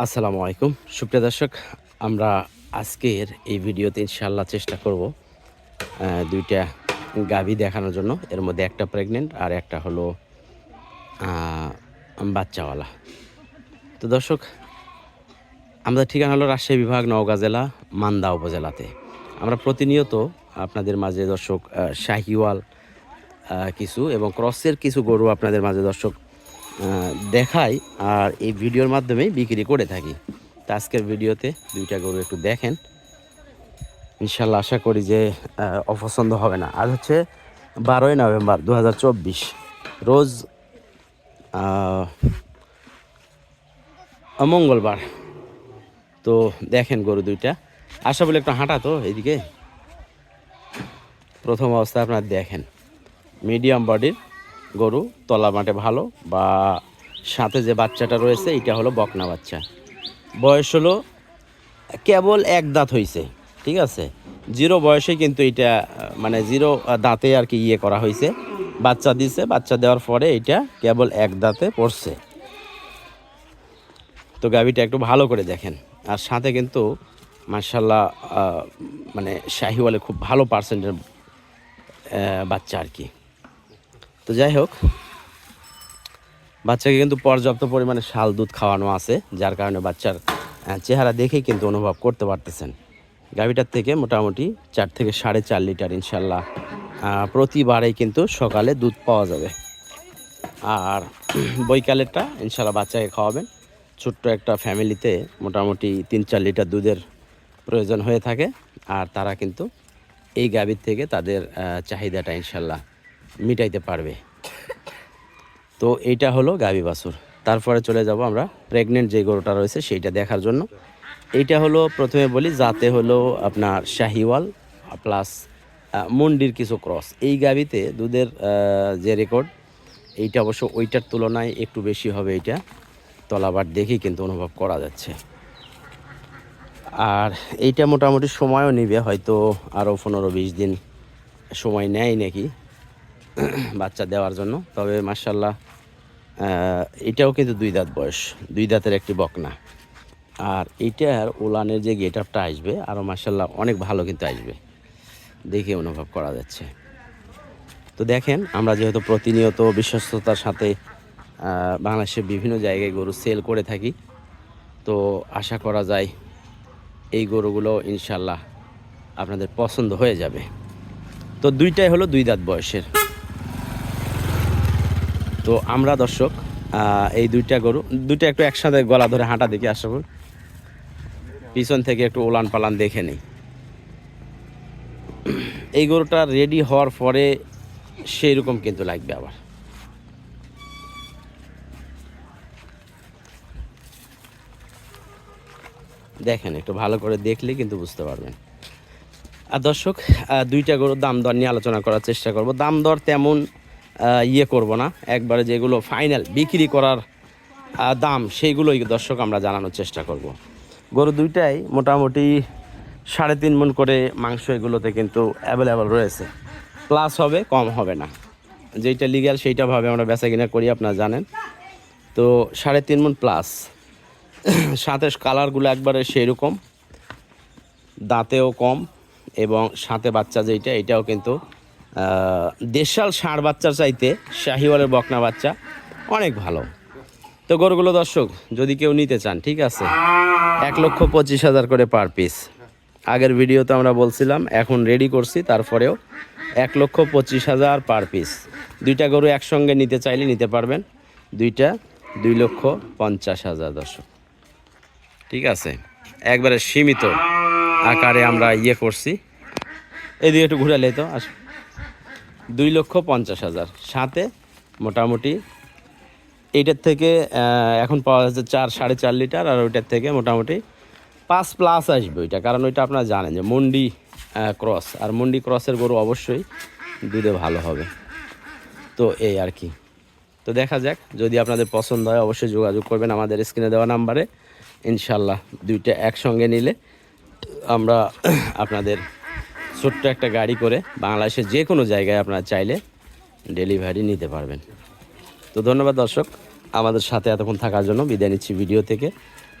আসসালামু আলাইকুম। সুপ্রিয় দর্শক, আমরা আজকের এই ভিডিওতে ইনশাল্লাহ চেষ্টা করব দুইটা গাভী দেখানোর জন্য। এর মধ্যে একটা প্রেগনেন্ট আর একটা হলো বাচ্চাওয়ালা। তো দর্শক, আমাদের ঠিকানা হলো রাজশাহী বিভাগ, নওগাঁ জেলা, মান্দা উপজেলাতে। আমরা প্রতিনিয়ত আপনাদের মাঝে দর্শক শাহিওয়াল কিছু এবং ক্রসের কিছু গরু আপনাদের মাঝে দর্শক দেখাই আর এই ভিডিওর মাধ্যমেই বিক্রি করে থাকি। তো আজকের ভিডিওতে দুইটা গরু একটু দেখেন। ইনশাল্লাহ আশা করি যে অপছন্দ হবে না। আজ হচ্ছে বারোই নভেম্বর দু হাজার চব্বিশ। রোজ মঙ্গলবার। তো দেখেন গরু দুইটা। আশা বলে একটু হাঁটা তো এইদিকে। প্রথম অবস্থায় আপনার দেখেন। মিডিয়াম বডির গরু, তলা মাঠে ভালো, বা সাথে যে বাচ্চাটা রয়েছে এটা হলো বকনা বাচ্চা। বয়স হলো কেবল এক দাঁত হয়েছে ঠিক আছে? জিরো বয়সে কিন্তু এটা মানে জিরো দাঁতে আর কি ইয়ে করা হয়েছে বাচ্চা দিছে, বাচ্চা দেওয়ার পরে এটা কেবল এক দাঁতে পড়ছে। তো গাভিটা একটু ভালো করে দেখেন। আর সাথে কিন্তু মার্শাল্লাহ মানে শাহিওয়ালে খুব ভালো পার্সেন্টের বাচ্চা আর কি। তো যাই হোক, বাচ্চাকে কিন্তু পর্যাপ্ত পরিমাণে শাল, দুধ খাওয়ানো আছে, যার কারণে বাচ্চার চেহারা দেখেই কিন্তু অনুভব করতে পারতেছেন। গাভিটার থেকে মোটামুটি চার থেকে সাড়ে চার লিটার ইনশাল্লাহ প্রতিবারেই কিন্তু সকালে দুধ পাওয়া যাবে। আর বৈকালেরটা ইনশাল্লাহ বাচ্চাকে খাওয়াবেন। ছোট্ট একটা ফ্যামিলিতে মোটামুটি তিন চার লিটার দুধের প্রয়োজন হয়ে থাকে, আর তারা কিন্তু এই গাভীর থেকে তাদের চাহিদাটা ইনশাল্লাহ মিটাইতে পারবে। তো এইটা হলো গাভী বাছুর। তারপরে চলে যাব আমরা প্রেগনেন্ট যে গরুটা রয়েছে সেইটা দেখার জন্য। এইটা হলো প্রথমে বলি, যাতে হলো আপনার শাহিওয়াল প্লাস মন্ডির কিছু ক্রস এই গাভীতে দুধের যে রেকর্ড এইটা অবশ্য ওইটার তুলনায় একটু বেশি হবে এইটা। তলাবার দেখেই কিন্তু অনুভব করা যাচ্ছে। আর এইটা মোটামুটি সময়ও নিবে, হয়তো আরও পনেরো বিশ দিন সময় নেয় নাকি। বাচ্চা দেওয়ার জন্য। তবে মার্শাল্লাহ এটাও কিন্তু দুই দাঁত বয়স, দুই দাঁতের একটি বকনা। আর এইটার ওলানের যে গেট আপটা আসবে আরও মার্শাল্লাহ অনেক ভালো কিন্তু আসবে। দেখে অনুভব করা যাচ্ছে। তো দেখেন, আমরা যেহেতু প্রতিনিয়ত বিশ্বস্ততার সাথে বাংলাদেশের বিভিন্ন জায়গায় গরু সেল করে থাকি, তো আশা করা যায় এই গরুগুলো ইনশাল্লাহ আপনাদের পছন্দ হয়ে যাবে। তো দুইটাই হলো দুই দাঁত বয়সের। তো আমরা দর্শক এই দুইটা গরু, দুইটা একটু একসাথে গলা ধরে হাঁটা দেখি আশা করি পিছন থেকে একটু ওলান পালান দেখে নেই। এই গরুটা রেডি হওয়ার পরে সেই রকম কিন্তু লাগবে আবার। দেখেন, একটু ভালো করে দেখলে কিন্তু বুঝতে পারবেন। আর দর্শক দুইটা গরুর দাম দর নিয়ে আলোচনা করার চেষ্টা করব। দাম দর তেমন ইয়ে করব না। একবারে যেগুলো ফাইনাল বিক্রি করার দাম, সেইগুলোই দর্শক আমরা জানানোর চেষ্টা করব। গরু দুইটাই মোটামুটি সাড়ে তিন মন করে মাংস এগুলোতে কিন্তু অ্যাভেলেবেল রয়েছে। প্লাস হবে, কম হবে না। যেইটা লিগ্যাল সেইটাভাবে আমরা বেচা কিনা করি, আপনারা জানেন। তো সাড়ে তিন মন প্লাস সাথে কালারগুলো একবারে সেই রকম দাঁতেও কম এবং সাথে বাচ্চা যেইটা, এটাও কিন্তু দেশাল ষাঁড় বাচ্চার চাইতে শাহিওয়ালের বকনা বাচ্চা অনেক ভালো। তো গরুগুলো দর্শক, যদি কেউ নিতে চান, ঠিক আছে? এক লক্ষ পঁচিশ হাজার করে পার পিস আগের ভিডিওতে আমরা বলছিলাম, এখন রেডি করছি, তারপরেও এক লক্ষ পঁচিশ হাজার পার পিস দুইটা গরু একসঙ্গে নিতে চাইলে নিতে পারবেন। দুইটা দুই লক্ষ পঞ্চাশ হাজার দর্শক। ঠিক আছে? একবারে সীমিত আকারে আমরা ইয়ে করছি। এদিকে একটু ঘুরালে তো, আস দুই লক্ষ পঞ্চাশ হাজার। সাথে মোটামুটি এইটার থেকে এখন পাওয়া যাচ্ছে চার, সাড়ে চার লিটার, আর ওইটার থেকে মোটামুটি পাঁচ প্লাস আসবে ওইটা, কারণ ওইটা আপনারা জানেন যে মন্ডি ক্রস, আর মন্ডি ক্রসের গরু অবশ্যই দুধে ভালো হবে। তো এই আর কি। তো দেখা যাক, যদি আপনাদের পছন্দ হয় অবশ্যই যোগাযোগ করবেন আমাদের স্ক্রিনে দেওয়া নাম্বারে। ইনশাল্লাহ দুইটা একসঙ্গে নিলে আমরা আপনাদের ছোট্ট একটা গাড়ি করে বাংলাদেশের যে কোনো জায়গায় আপনারা চাইলে ডেলিভারি নিতে পারবেন। তো ধন্যবাদ দর্শক, আমাদের সাথে এতক্ষণ থাকার জন্য বিদায় নিচ্ছি ভিডিও থেকে।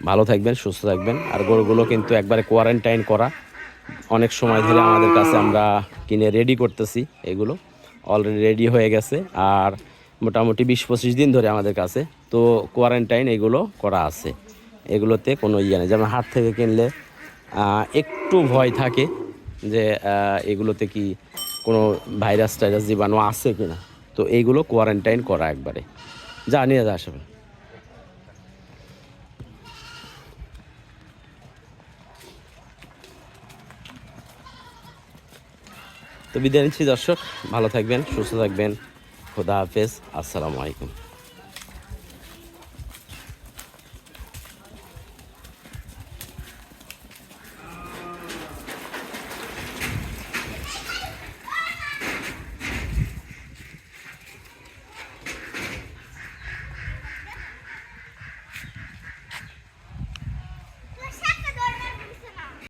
ভালো থাকবেন, সুস্থ থাকবেন। আর গরুগুলো কিন্তু একবারে কোয়ারেন্টাইন করা। অনেক সময় ধরে আমাদের কাছে আমরা কিনে রেডি করতেছি এগুলো। অলরেডি রেডি হয়ে গেছে আর মোটামুটি বিশ পঁচিশ দিন ধরে আমাদের কাছে। তো কোয়ারেন্টাইন এগুলো করা আছে। এগুলোতে কোনো ইয়ে নেই। যেমন হাট থেকে কিনলে একটু ভয় থাকে। যে এগুলোতে কি কোনো ভাইরাস টাইরাস জীবাণু আছে কি না তো এইগুলো কোয়ারেন্টাইন করা একবারে। যা, নিয়ে যা আসবে। তো বিদায় নিচ্ছি দর্শক, ভালো থাকবেন, সুস্থ থাকবেন, খোদা হাফেজ, আসসালামু আলাইকুম।